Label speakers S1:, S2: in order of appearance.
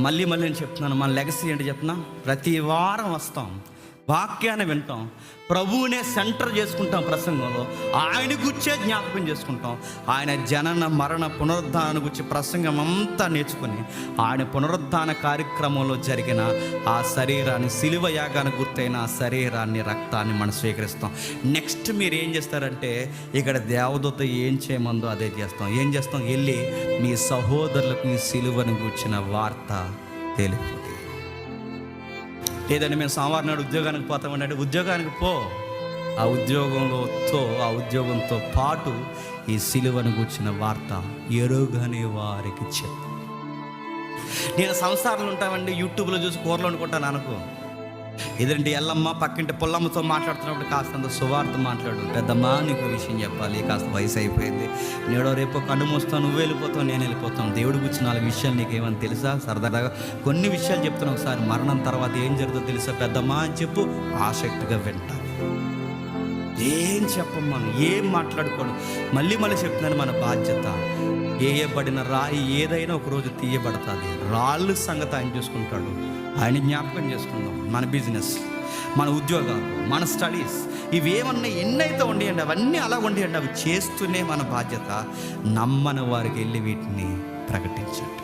S1: మళ్ళీ మళ్ళీ నేను చెప్తున్నాను మన లెగసీ ఏంటి చెప్తున్నా? ప్రతి వారం వస్తాం. వాక్యాన్ని వింటాం. ప్రభువునే సెంటర్ చేసుకుంటాం ప్రసంగంలో. ఆయన గుచ్చే జ్ఞాపకం చేసుకుంటాం. ఆయన జనన మరణ పునరుద్ధాన గురించి ప్రసంగం అంతా నేర్చుకుని ఆయన పునరుద్ధాన కార్యక్రమంలో జరిగిన ఆ శరీరాన్ని సిలువ యాగాన్ని గుర్తైన ఆ శరీరాన్ని రక్తాన్ని మనం స్వీకరిస్తాం. నెక్స్ట్ మీరు ఏం చేస్తారంటే ఇక్కడ దేవదూత ఏం చేయమందో అదే చేస్తాం. ఏం చేస్తాం? వెళ్ళి మీ సహోదరులకు ఈ సిలువను గుర్చిన వార్త తెలిపోతుంది. లేదంటే మేము సోమవారం నాడు ఉద్యోగానికి పోతామండి అంటే ఉద్యోగానికి పో. ఆ ఉద్యోగంలోతో ఆ ఉద్యోగంతో పాటు ఈ సిలువను కూర్చిన వార్త ఎరుగని వారికి చెప్పు. నేను సంసారంలో ఉంటామండి యూట్యూబ్లో చూసి కూరలు అనుకుంటాను అనుకో. ఎదురింటి ఎల్లమ్మ పక్కింటి పుల్లమ్మతో మాట్లాడుతున్నప్పుడు కాస్తంత సువార్త మాట్లాడు. పెద్దమ్మా నీకు విషయం చెప్పాలి. కాస్త వయసు అయిపోయింది. నేడో రేపు కన్ను మూస్తావు నువ్వు వెళ్ళిపోతావు నేను వెళ్ళిపోతాను. దేవుడి గురించి నాలుగు విషయాలు నీకేమని తెలుసా? సరదాగా కొన్ని విషయాలు చెప్తాను ఒకసారి. మరణం తర్వాత ఏం జరుగుతుందో తెలుసా? పెద్దమ్మా అని చెప్పు ఆసక్తిగా వింటా. ఏం చెప్పమ్మా ఏం మాట్లాడుకోడు మళ్ళీ మళ్ళీ చెప్తున్నాను మన బాధ్యత. వేయబడిన రాయి ఏదైనా ఒకరోజు తీయబడుతుంది. రాళ్ళు సంగతి ఆయన చూసుకుంటాడు. ఆయన జ్ఞాపకం చేసుకుందాం. మన బిజినెస్ మన ఉద్యోగాలు మన స్టడీస్ ఇవేమన్నా ఎన్నైతే ఉండేయండి అవన్నీ అలా ఉండేయండి అవి చేస్తూనే మన బాధ్యత నమ్మని వారికి వెళ్ళి వీటిని ప్రకటించండి